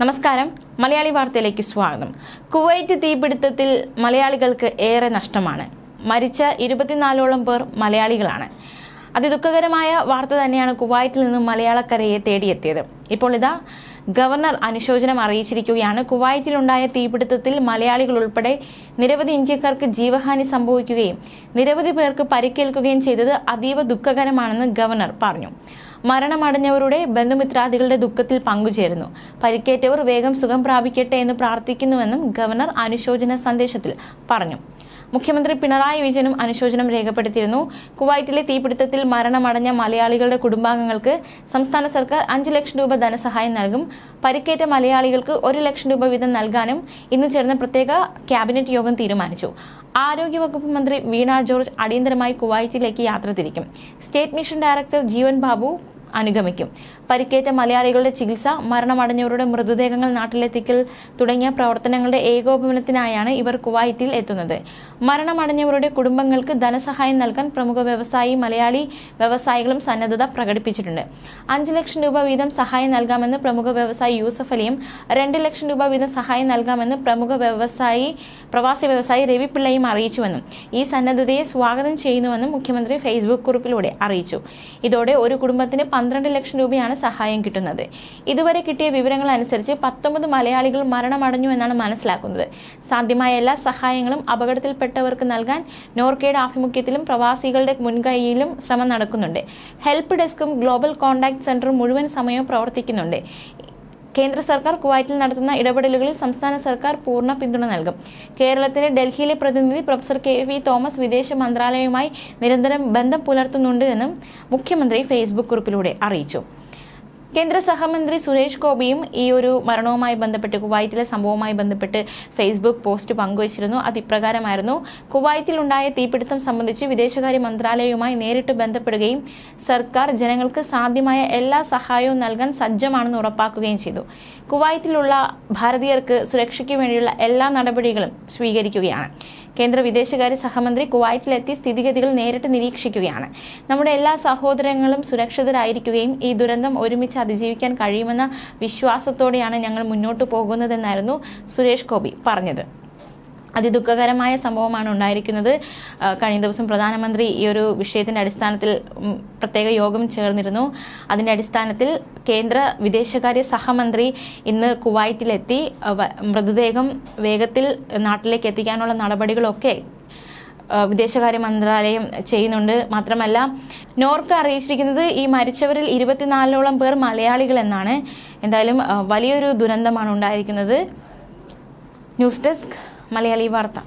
നമസ്കാരം. മലയാളി വാർത്തയിലേക്ക് സ്വാഗതം. കുവൈറ്റ് തീപിടുത്തത്തിൽ മലയാളികൾക്ക് ഏറെ നഷ്ടമാണ്. മരിച്ച ഇരുപത്തിനാലോളം പേർ മലയാളികളാണ്. അതിദുഃഖകരമായ വാർത്ത തന്നെയാണ് കുവൈറ്റിൽ നിന്ന് മലയാളക്കരയെ തേടിയെത്തിയത്. ഇപ്പോൾ ഇതാ ഗവർണർ അനുശോചനം അറിയിച്ചിരിക്കുകയാണ്. കുവൈറ്റിലുണ്ടായ തീപിടുത്തത്തിൽ മലയാളികൾ ഉൾപ്പെടെ നിരവധി ഇന്ത്യക്കാർക്ക് ജീവഹാനി സംഭവിക്കുകയും നിരവധി പേർക്ക് പരിക്കേൽക്കുകയും ചെയ്തത് അതീവ ദുഃഖകരമാണെന്ന് ഗവർണർ പറഞ്ഞു. മരണമടഞ്ഞവരുടെ ബന്ധുമിത്രാദികളുടെ ദുഃഖത്തിൽ പങ്കുചേരുന്നു. പരിക്കേറ്റവർ വേഗം സുഖം പ്രാപിക്കട്ടെ എന്ന് പ്രാർത്ഥിക്കുന്നുവെന്നും ഗവർണർ അനുശോചന സന്ദേശത്തിൽ പറഞ്ഞു. മുഖ്യമന്ത്രി പിണറായി വിജയനും അനുശോചനം രേഖപ്പെടുത്തിയിരുന്നു. കുവൈറ്റിലെ തീപിടുത്തത്തിൽ മരണമടഞ്ഞ മലയാളികളുടെ കുടുംബാംഗങ്ങൾക്ക് സംസ്ഥാന സർക്കാർ അഞ്ച് ലക്ഷം രൂപ ധനസഹായം നൽകും. പരിക്കേറ്റ മലയാളികൾക്ക് ഒരു ലക്ഷം രൂപ വീതം നൽകാനും ഇന്ന് ചേർന്ന പ്രത്യേക ക്യാബിനറ്റ് യോഗം തീരുമാനിച്ചു. ആരോഗ്യവകുപ്പ് മന്ത്രി വീണ ജോർജ് അടിയന്തരമായി കുവൈറ്റിലേക്ക് യാത്ര തിരിക്കും. State mission director Jeevan Babu അനുഗമിക്കും. പരിക്കേറ്റ മലയാളികളുടെ ചികിത്സ മരണമടഞ്ഞവരുടെ മൃതദേഹങ്ങൾ നാട്ടിലെത്തിക്കൽ തുടങ്ങിയ പ്രവർത്തനങ്ങളുടെ ഏകോപനത്തിനായാണ് ഇവർ കുവൈറ്റിൽ എത്തുന്നത്. മരണമടഞ്ഞവരുടെ കുടുംബങ്ങൾക്ക് ധനസഹായം നൽകാൻ പ്രമുഖ വ്യവസായി മലയാളി വ്യവസായികളും സന്നദ്ധത പ്രകടിപ്പിച്ചിട്ടുണ്ട്. അഞ്ച് ലക്ഷം രൂപ വീതം സഹായം നൽകാമെന്ന് പ്രമുഖ വ്യവസായി യൂസഫ് അലിയും രണ്ട് ലക്ഷം രൂപ വീതം സഹായം നൽകാമെന്ന് പ്രമുഖ വ്യവസായി പ്രവാസി വ്യവസായി രവി പിള്ളയും അറിയിച്ചുവെന്നും ഈ സന്നദ്ധതയെ സ്വാഗതം ചെയ്യുന്നുവെന്നും മുഖ്യമന്ത്രി ഫേസ്ബുക്ക് കുറിപ്പിലൂടെ അറിയിച്ചു. ഇതോടെ ഒരു കുടുംബത്തിന് പന്ത്രണ്ട് ലക്ഷം രൂപയാണ് സഹായം കിട്ടുന്നത്. ഇതുവരെ കിട്ടിയ വിവരങ്ങൾ അനുസരിച്ച് പത്തൊമ്പത് മലയാളികൾ മരണമടഞ്ഞു എന്നാണ് മനസ്സിലാക്കുന്നത്. സാധ്യമായ എല്ലാ സഹായങ്ങളും അപകടത്തിൽപ്പെട്ടവർക്ക് നൽകാൻ നോർക്കയുടെ ആഭിമുഖ്യത്തിലും പ്രവാസികളുടെ മുൻകൈയിലും ശ്രമം നടക്കുന്നുണ്ട്. ഹെൽപ്പ് ഡെസ്കും ഗ്ലോബൽ കോൺടാക്ട് സെന്ററും മുഴുവൻ സമയവും പ്രവർത്തിക്കുന്നുണ്ട്. കേന്ദ്ര സർക്കാർ കുവൈറ്റിൽ നടത്തുന്ന ഇടപെടലുകളിൽ സംസ്ഥാന സർക്കാർ പൂർണ പിന്തുണ നൽകും. കേരളത്തിലെ ഡൽഹിയിലെ പ്രതിനിധി പ്രൊഫസർ കെ വി തോമസ് വിദേശ മന്ത്രാലയവുമായി നിരന്തരം ബന്ധം പുലർത്തുന്നുണ്ട് എന്നും മുഖ്യമന്ത്രി ഫേസ്ബുക്ക് കുറിപ്പിലൂടെ അറിയിച്ചു. കേന്ദ്ര സഹമന്ത്രി സുരേഷ് ഗോപിയും ഈ ഒരു മരണവുമായി ബന്ധപ്പെട്ട് കുവൈറ്റിലെ സംഭവവുമായി ബന്ധപ്പെട്ട് ഫേസ്ബുക്ക് പോസ്റ്റ് പങ്കുവച്ചിരുന്നു. അത് ഇപ്രകാരമായിരുന്നു കുവൈറ്റിലുണ്ടായ തീപിടുത്തം സംബന്ധിച്ച് വിദേശകാര്യ മന്ത്രാലയവുമായി നേരിട്ട് ബന്ധപ്പെടുകയും സർക്കാർ ജനങ്ങൾക്ക് സാധ്യമായ എല്ലാ സഹായവും നൽകാൻ സജ്ജമാണെന്ന് ഉറപ്പാക്കുകയും ചെയ്തു. കുവൈറ്റിലുള്ള ഭാരതീയർക്ക് സുരക്ഷയ്ക്ക് വേണ്ടിയുള്ള എല്ലാ നടപടികളും സ്വീകരിക്കുകയാണ്. കേന്ദ്ര വിദേശകാര്യ സഹമന്ത്രി കുവൈറ്റിലെത്തി സ്ഥിതിഗതികൾ നേരിട്ട് നിരീക്ഷിക്കുകയാണ്. നമ്മുടെ എല്ലാ സഹോദരങ്ങളും സുരക്ഷിതരായിരിക്കുകയും ഈ ദുരന്തം ഒരുമിച്ച് അതിജീവിക്കാൻ കഴിയുമെന്ന വിശ്വാസത്തോടെയാണ് ഞങ്ങൾ മുന്നോട്ട് പോകുന്നതെന്നായിരുന്നു സുരേഷ് ഗോപി പറഞ്ഞത്. അതിദുഃഖകരമായ സംഭവമാണ് ഉണ്ടായിരിക്കുന്നത്. കഴിഞ്ഞ ദിവസം പ്രധാനമന്ത്രി ഈ ഒരു വിഷയത്തിന്റെ അടിസ്ഥാനത്തിൽ പ്രത്യേക യോഗം ചേർന്നിരുന്നു. അതിന്റെ അടിസ്ഥാനത്തിൽ കേന്ദ്ര വിദേശകാര്യ സഹമന്ത്രി ഇന്ന് കുവൈറ്റിലെത്തി. മൃതദേഹം വേഗത്തിൽ നാട്ടിലേക്ക് എത്തിക്കാനുള്ള നടപടികളൊക്കെ വിദേശകാര്യ മന്ത്രാലയം ചെയ്യുന്നുണ്ട്. മാത്രമല്ല നോർക്ക് അറിയിച്ചിരിക്കുന്നത് ഈ മരിച്ചവരിൽ ഇരുപത്തിനാലോളം പേർ മലയാളികൾ എന്നാണ്. എന്തായാലും വലിയൊരു ദുരന്തമാണ് ഉണ്ടായിരിക്കുന്നത്. News desk Malia Libarta.